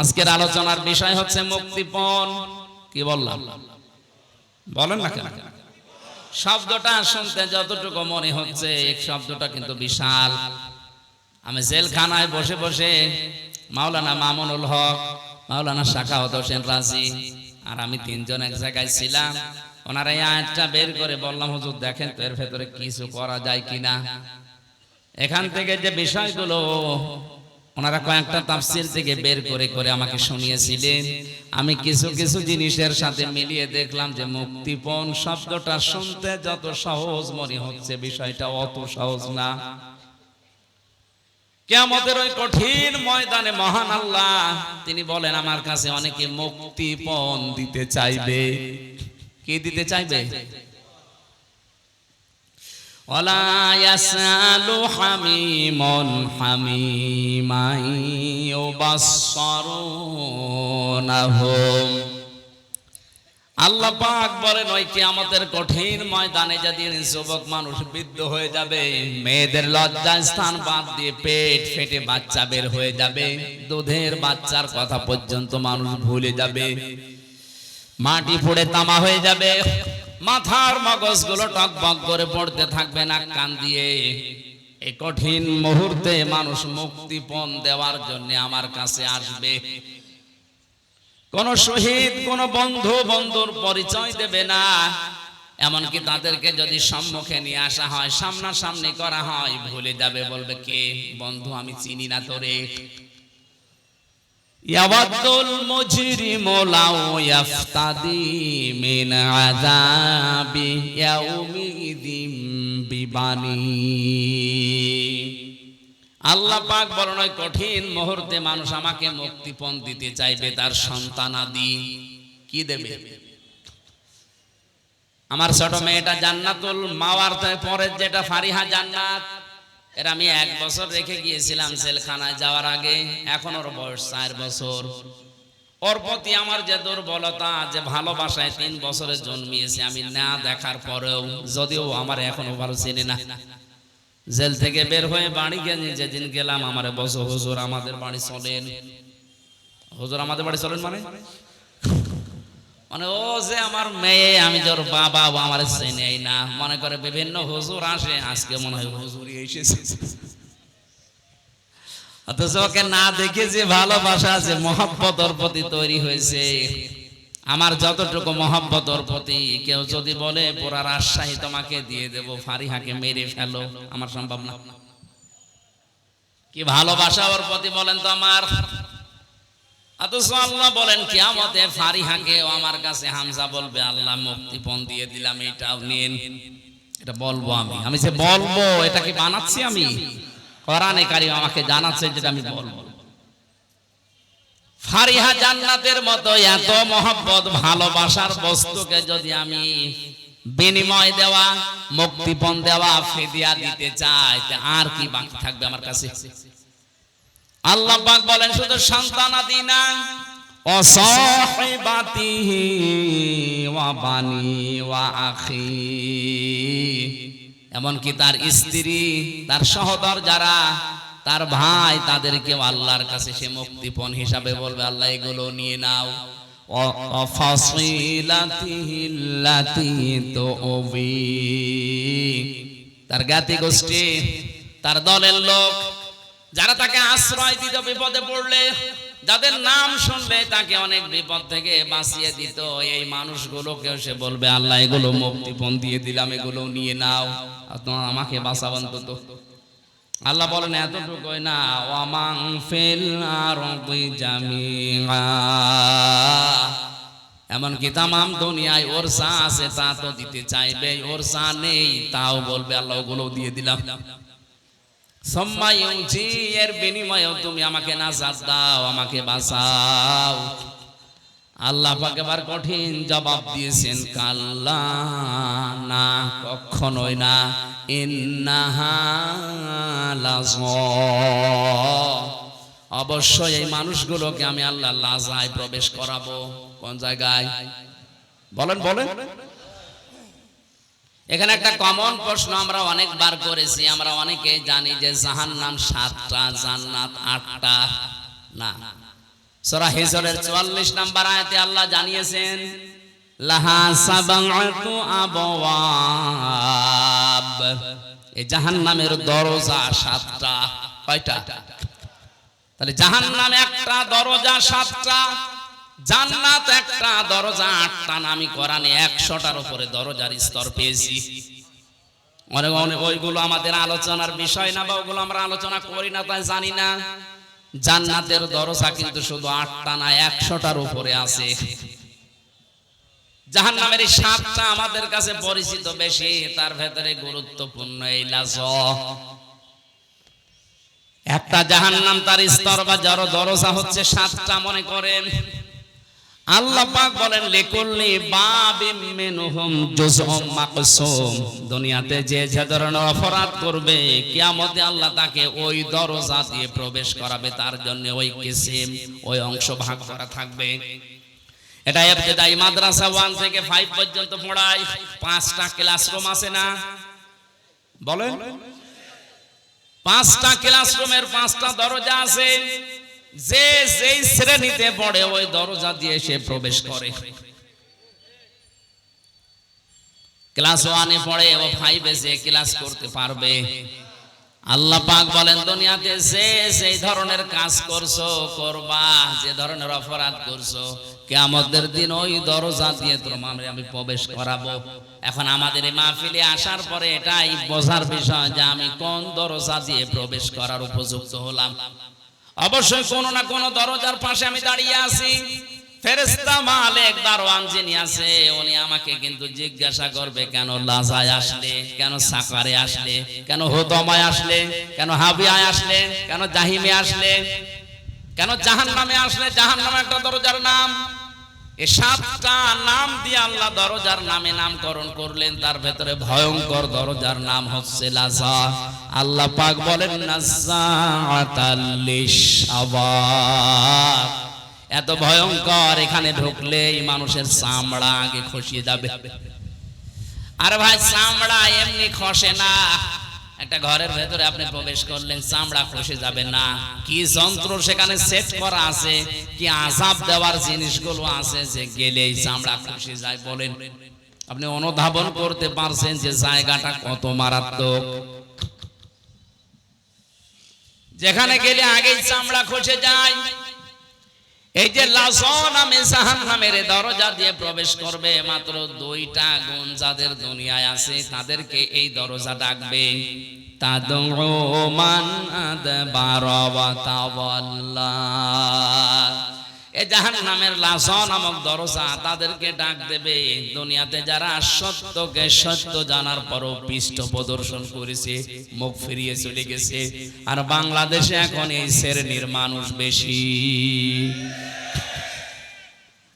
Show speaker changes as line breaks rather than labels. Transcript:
আজকের আলোচনার বিষয় হচ্ছে মুক্তিপণ। কি বললাম? বলেন না কেন? শব্দটা শুনতে যতটুকু মনে হচ্ছে এই শব্দটা কিন্তু বিশাল। আমি জেলখানায় বসে বসে মাওলানা মামুনুল হক, মাওলানা শাখাওয়াত হোসেন রাজি, আর আমি তিনজন এক জায়গায় ছিলাম। ওনারা এই আয়াতটা বের করে বললাম, হুজুর, দেখেন তো এর ভেতরে কিছু করা যায় কিনা? এখান থেকে যে বিষয়গুলো ওনারা কয়েকটা তাফসির থেকে বের করে করে আমাকে শুনিয়েছিলেন। আমি কিছু কিছু জিনিসের সাথে মিলিয়ে দেখলাম যে মুক্তিপণ শব্দটা শুনতে যত সহজ মনে হচ্ছে, বিষয়টা অত সহজ না। কেমতের ওই কঠিন ময়দানে মহান আল্লাহ, তিনি বলেন, আমার কাছে অনেকে মুক্তিপণ দিতে চাইবে। কি দিতে চাইবে? ولا يسأل حميم حميما يبصرونهم আল্লাহ পাক বলেন ওই কিয়ামতের কঠিন ময়দানে যেদিন যুবক মানুষ বৃদ্ধ হয়ে যাবে মেয়েদের লজ্জা স্থান বাদ দিয়ে পেট ফেটে বাচ্চা বের হয়ে যাবে দুধের বাচ্চার কথা পর্যন্ত মানুষ ভুলে যাবে মাটি পড়ে তামা হয়ে যাবে মাথার মগজগুলো টকবক করে পড়তে থাকবে না কান দিয়ে। এই কঠিন মুহূর্তে মানুষ মুক্তিপণ দেওয়ার জন্য আমার কাছে আসবে। কোন শহীদ, কোন বন্ধু, বন্ধুর পরিচয় দেবে না। এমনকি তাদেরকে যদি সম্মুখে নিয়ে আসা হয়, সামনাসামনি করা হয়, ভুলে যাবে বলবে, কে? বন্ধু, আমি চিনি না তোরে। ইয়াওয়াদুল মুজরিমু লাউ ইয়াফতাদি মিন আযাবি ইয়াউমিদিন বিবানি আল্লাহ পাক বলেন, ওই কঠিন মুহূর্তে মানুষ আমাকে মুক্তিপণ দিতে চাইবে, তার সন্তানাদি কি দেবে? আমার ছোট মেয়েটা জান্নাতুল মাওয়ার পরের যেটা ফারিহা জান্নাত এর আমি এক বছর রেখে গিয়েছিলাম জেলখানায় যাওয়ার আগে। এখন ওর বয়স চার বছর। ওর প্রতি আমার যে দুর্বলতা, যে ভালোবাসায় তিন বছরে জন্মিয়েছে, আমি না দেখার পরেও যদিও আমার এখনও ভালো চেনে না। জেল থেকে বের হয়ে বাড়ি গিয়ে যেদিন গেলাম, আমার বছর হুজুর আমাদের বাড়ি চলেন। হুজুর আমাদের বাড়ি চলেন মানে? মানে ও যে আমার মেয়ে, আমি যে বাবা, ও আমার চেনেই না। মনে করে বিভিন্ন হুজুর আসে, আজকে মনে হয় হুজুরই এসেছে। অথচ ওকে না দেখে যে ভালোবাসা, যে মহব্বত ওর প্রতি তৈরি হয়েছে। আমার যতটুকু মহব্বত ওর প্রতি, কেউ যদি বলে পুরা রাজশাহী তোমাকে দিয়ে দেব, ফারিহাকে মেরে ফেলো। আমার সম্ভব না। কি ভালোবাসা ওর প্রতি বলেন তো আমার? অথচ আল্লাহ জান্নাতের মতো এত মহব্বত, ভালোবাসার বস্তুকে যদি আমি বিনিময় দেওয়া, মুক্তিপণ দেওয়া, ফেদিয়া দিতে চাই আর কি বাকি থাকবে আমার কাছে? আল্লাহ পাক বলেন, শুধু সন্তানাদি না ওয়া বানি ওয়া আখি। এমনকি তার স্ত্রী, তার সহদর যারা তার ভাই তাদেরকে আল্লাহর কাছে সে মুক্তিপণ হিসাবে বলবে, আল্লাহ, এগুলো নিয়ে নাও। তার জ্ঞাতি গোষ্ঠী তার দলের লোক যারা তাকে আশ্রয় দিত, বিপদে পড়লে, যাদের নাম শুনলে তাকে অনেক বিপদ থেকে বাঁচিয়ে দিত। এই মানুষগুলোকেও সে বলবে, আল্লাহ, এগুলো মুক্তিপণ দিয়ে দিলাম, এগুলো নিয়ে নাও তোমার আমাকে বাঁচাবান তো আল্লাহ বলেন, এতটুকুই না ওয়ামাং ফিল জামিআ। এমনকি তামাম দুনিয়ায় ওর সা আছে, তা তো দিতে চাইবে ওর সা নেই, তাও বলবে, আল্লাহ ওগুলো দিয়ে দিলাম। এর বিনিময়েও তুমি আমাকে নাজাত দাও, আমাকে আল্লাহ কঠিন জবাব দিয়েছেন না। অবশ্যই এই মানুষগুলোকে আমি আল্লাহ লাজায় প্রবেশ করাবো। কোন জায়গায়? বলেন বলেন। এখানে একটা কমন প্রশ্ন আমরা অনেকবার করেছি, আমরা অনেকে জানি যে জাহান্নাম সাতটা, জান্নাত আটটা। না। সূরা হিজরের 44 নাম্বার আয়াতে আল্লাহ জানিয়েছেন, লাহা সাবাতু দরজা সাতটা। কয়টা? তাহলে জাহান্নামে একটা, দরজা সাতটা। জান্নাত একটা দরজা, আটটা না, আমি কোরআনে একশোটার উপরে দরজার স্তর পেয়েছি। অনেক অনেক ওইগুলো আমাদের আলোচনার বিষয় না বা ওগুলো আমরা আলোচনা করি না, তাই জানি না। জান্নাতের দরজা কিন্তু শুধু আটটা না, একশোটার উপরে আছে। জাহান্নামের এই সাতটা আমাদের কাছে পরিচিত বেশি, তার ভেতরে গুরুত্বপূর্ণ এই লাজ। একটা জাহান্নাম তার স্তর বা জড় দরজা হচ্ছে সাতটা, মনে করেন। আল্লাহ পাক বলেন, লিকুল্লি বাবিম মিনহুম জুজউম মাকসুম। দুনিয়াতে যে যে ধরনের অপরাধ করবে, কিয়ামতে আল্লাহ তাকে ওই দরজা দিয়ে প্রবেশ করাবে, তার জন্য ওই কিসিম, ওই অংশ ভাগ করা থাকবে। এটা ইবতেদাই মাদ্রাসা 1 থেকে 5 পর্যন্ত পড়ায়, পাঁচটা ক্লাসরুম আছে না? বলেন। পাঁচটা ক্লাসরুমের পাঁচটা দরজা আছে। যে যেই শ্রেণীতে পড়ে, ওই দরজা দিয়ে সে প্রবেশ করে। ক্লাস ওয়ানে পড়ে ও ফাইভে যে ক্লাস করতে পারবে। আল্লাহ পাক বলেন, দুনিয়াতে যে সেই ধরনের কাজ করছ, করবা। যে ধরনের অপরাধ করছ, কিয়ামতের দিন ওই দরজা দিয়ে তোমার আমি প্রবেশ করাবো। এখন আমাদের এই মাহফিলে আসার পরে এটাই বোঝার বিষয় যে আমি কোন দরজা দিয়ে প্রবেশ করার উপযুক্ত হলাম। অবশ্যই কোনো না কোনো দরজার পাশে আমি দাঁড়িয়ে আছি। ফেরেস্তা মালিক দারওয়ান যিনি আছে, উনি আমাকে কিন্তু জিজ্ঞাসা করবে, কেন লাজায় আসলে, কেন সাকারে আসলে, কেন হোদমায় আসলে, কেন হাবিয়ায় আসলে, কেন জাহিমে আসলে, কেন জাহান্নামে আসলে জাহান্নামে একটা দরজার নাম। এ সাতটা নাম দিয়ে আল্লাহ দরজার নামে নামকরণ করলেন, তার ভেতরে ভয়ঙ্কর দরজার নাম হচ্ছে লাজা। আল্লাহ পাক বলেন এত ভয়ঙ্কর, এখানে ঢুকলে মানুষের চামড়া আগে খসিয়ে যাবে। আর ভাই, চামড়া এমনি খসে না। একটা ঘরের ভেতরে আপনি প্রবেশ করলেন, চামড়া খসে যাবে না। কি যন্ত্র সেখানে সেট করা আছে, কি আজাব দেওয়ার জিনিসগুলো আছে যে গেলে এই চামড়া খসে যায় বলেন। আপনি অনুধাবন করতে পারছেন যে জায়গাটা কত মারাত্মক। যেখানে গেলে আগেই চামড়া খসে যায়। এই যে লাসন আমি সাহান নামের দরজা দিয়ে প্রবেশ করবে, মাত্র দুইটা গুণ যাদের দুনিয়ায় আছে, তাদেরকে এই দরজা ডাকবে। তাদের আদবার ওয়া এ জাহান নামের লাসন নামক দরজা তাদেরকে ডাক দেবে। দুনিয়াতে যারা সত্যকে সত্য জানার পরও পৃষ্ঠ প্রদর্শন করেছে, মুখ ফিরিয়ে চলে গেছে। আর বাংলাদেশে এখন এই শ্রেণির মানুষ বেশি।